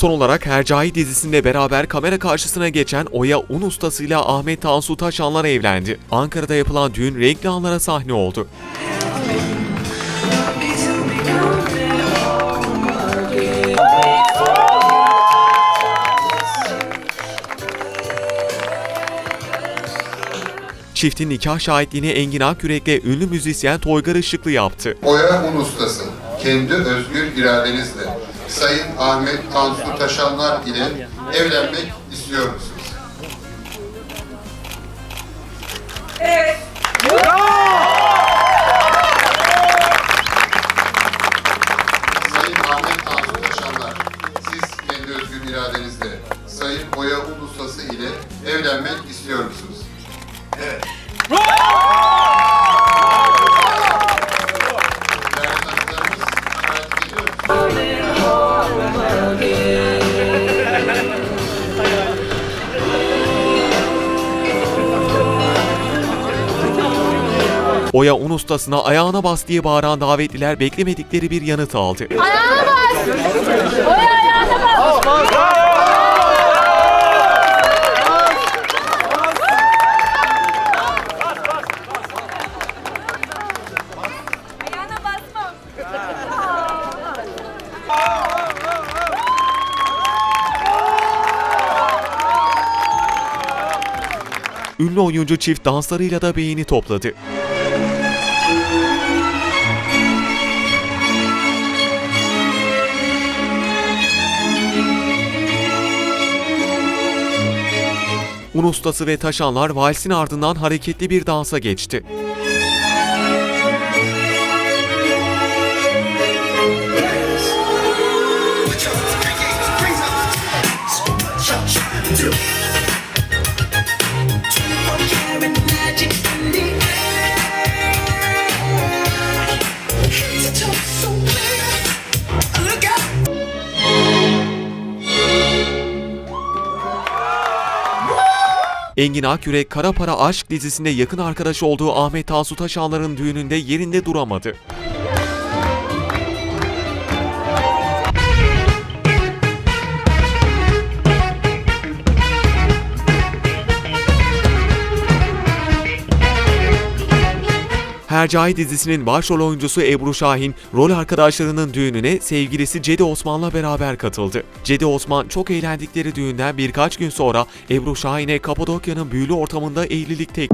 Son olarak Hercai dizisinde beraber kamera karşısına geçen Oya un ustasıyla Ahmet Tansu Taşanlar evlendi. Ankara'da yapılan düğün renkli anlara sahne oldu. Çiftin nikah şahitliğini Engin Akyürek'le ünlü müzisyen Toygar Işıklı yaptı. Oya un ustası, kendi özgür iradenizle Sayın Ahmet Tansu Taşanlar ile evlenmek istiyor musunuz? Sayın Ahmet Tansu Taşanlar, siz kendi özgür iradenizle Sayın Oya un ustası ile evlenmek istiyor musunuz? Değerli Oya un ustasına ayağına bas diye bağıran davetliler beklemedikleri bir yanıt aldı. Ayağına bas. Oya ayağına bas. Ayağına basma. Ünlü oyuncu çift danslarıyla da beğeni topladı. Un ustası ve taşanlar valsin ardından hareketli bir dansa geçti. Engin Akyürek Kara Para Aşk dizisinde yakın arkadaş olduğu Ahmet Tansu Taşanlar'ın düğününde yerinde duramadı. Hercai dizisinin başrol oyuncusu Ebru Şahin, rol arkadaşlarının düğününe sevgilisi Cedi Osman'la beraber katıldı. Cedi Osman çok eğlendikleri düğünden birkaç gün sonra Ebru Şahin'e Kapadokya'nın büyülü ortamında evlilik tek